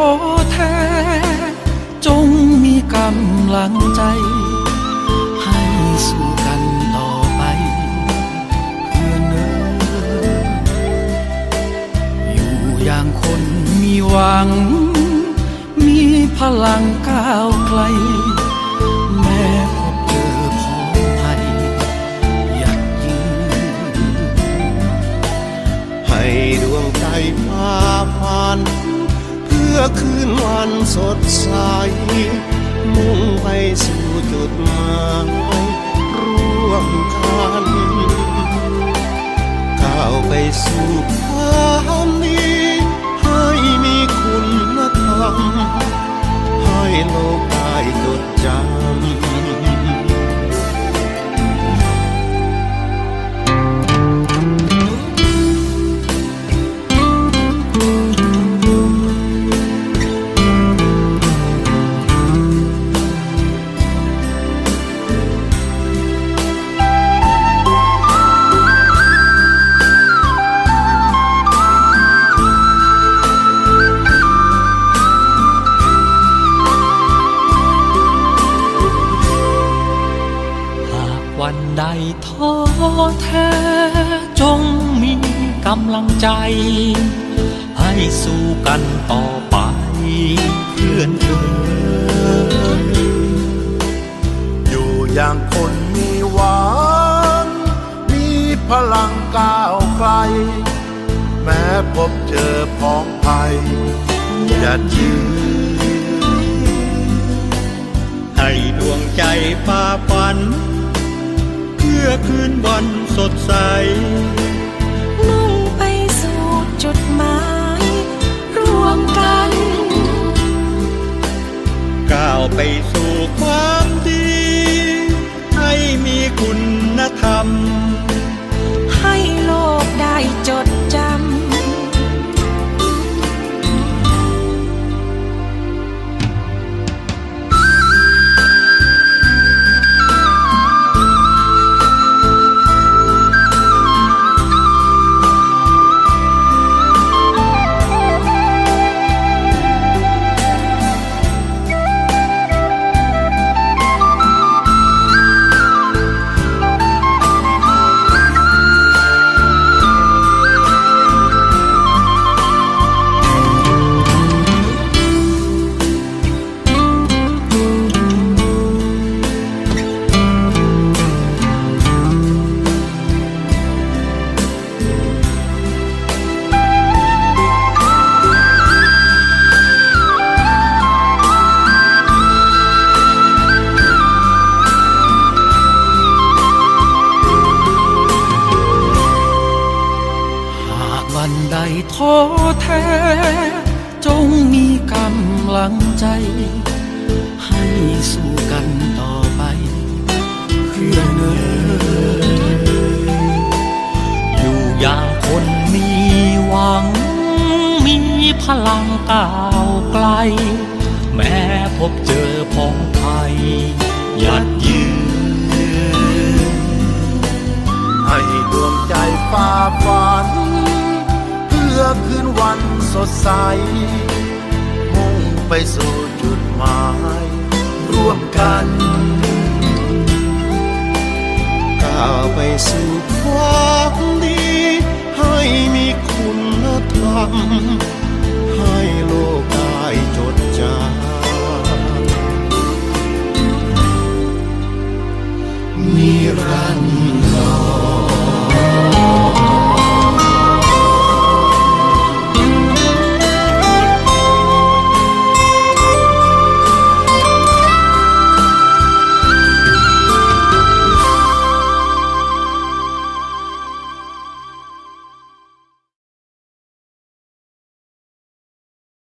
ขอแท้ จงมีกำลังใจ ให้สู้กันต่อไป เพื่อนเอ๋ยอยู่อย่างคนมีหวัง มีพลังก้าวไกล แม้พบเจอพอภัยอยากยืนให้ดวงใจพาพัน พื่อคืนวันสดใส มุ่งไปสู่จุดหมายร่วมกันก้าวไปสู่ความดีให้มีคุณธรรมให้โลกได้จด ท้อแท้จงมีกำลังใจ ให้สู้กันต่อไปเพื่อนเอ๋ยอยู่อย่างคนมีหวังมีพลังก้าวไกล แม้พบเจอพ้องภัยอย่ายืนให้ดวงใจฝ่าฝัน คืนวันสดใส มุ่งไปสู่จุดหมายร่วมกัน ก้าวไปสู่ ท้อแท้ จงมีกำลังใจ ให้สู้กันต่อไปเพื่อนเอ๋ยอยู่อย่างคนมีหวัง มีพลังก้าวไกล แม้พบเจอพ้องภัย สดใส มุ่งไปสู่จุดหมาย ร่วมกันก้าวไปสู่ความดี ให้มีคุณธรรม